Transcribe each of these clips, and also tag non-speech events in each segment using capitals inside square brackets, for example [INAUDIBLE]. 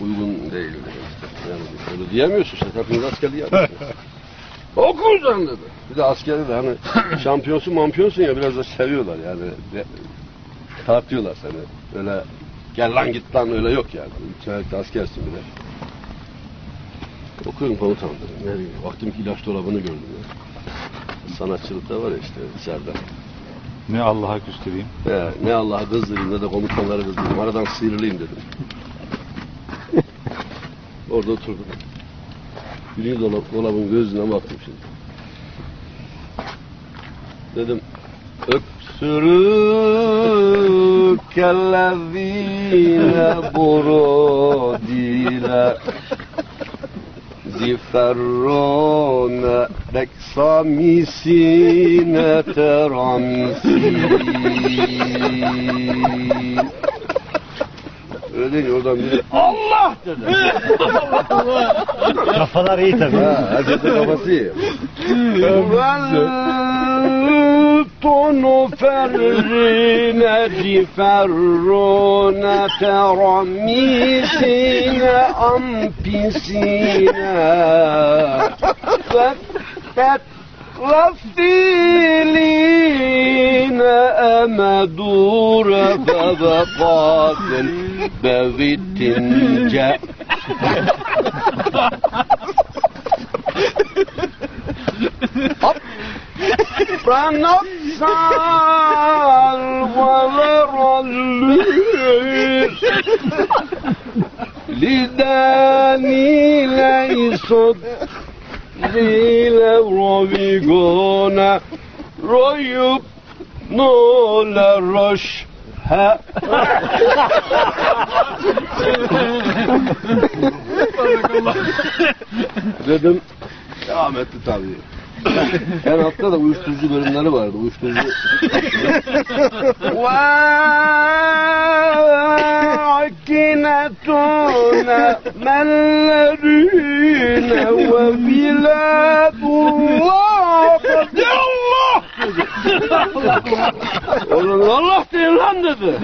uygun değil. Yani öyle diyemiyorsun işte. Hepiniz askerliği yapıyorsunuz. [LAUGHS] Okuldan dedi. Bir de askeri de hani [COUGHS] şampiyonsun mampiyonsun ya biraz da seviyorlar yani. De, tartıyorlar seni. Öyle gel lan git lan öyle yok yani. Çayakta askersin bir de. Okuyun komutanım dedim. Ne bileyim, baktım ki ilaç dolabını gördüm ya. Sanatçılıkta var ya işte içeride. Ne Allah'a küstüreyim. Ya, ne Allah'a kızdırayım ne de komutanları kızdırayım. Aradan sıyrılayım dedim. Orada oturdum. Birinci dolap, dolabın gözüne baktım şimdi. Dedim öksürük kellezine burodile ziferrone reksamisine teramisin Öyle değil oradan biri Allah dedi. [LAUGHS] Kafalar iyi tabii. Ha, herkesin kafası iyi. Tonu ferrine ciferrune teramisine ampisine Fettet gafiline emedure febekatil بغت جاء فنصال وذر الليل لداني ليست Zile rovigona royup nola roş ha Dedim devam etti tabii. En altta da uyuşturucu bölümleri vardı. Uyuşturucu. وعكنتنا ملرين وبلاد الله Oğlum Allah değil lan dedi.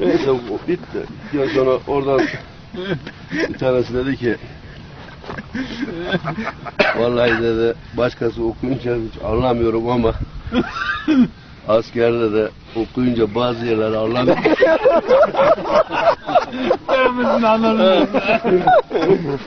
Neyse bu bitti. İki ay sonra oradan bir tanesi dedi ki Vallahi dedi başkası okuyunca hiç anlamıyorum ama askerde de okuyunca bazı yerler anlamıyorum. Sevmesin anladım. [LAUGHS]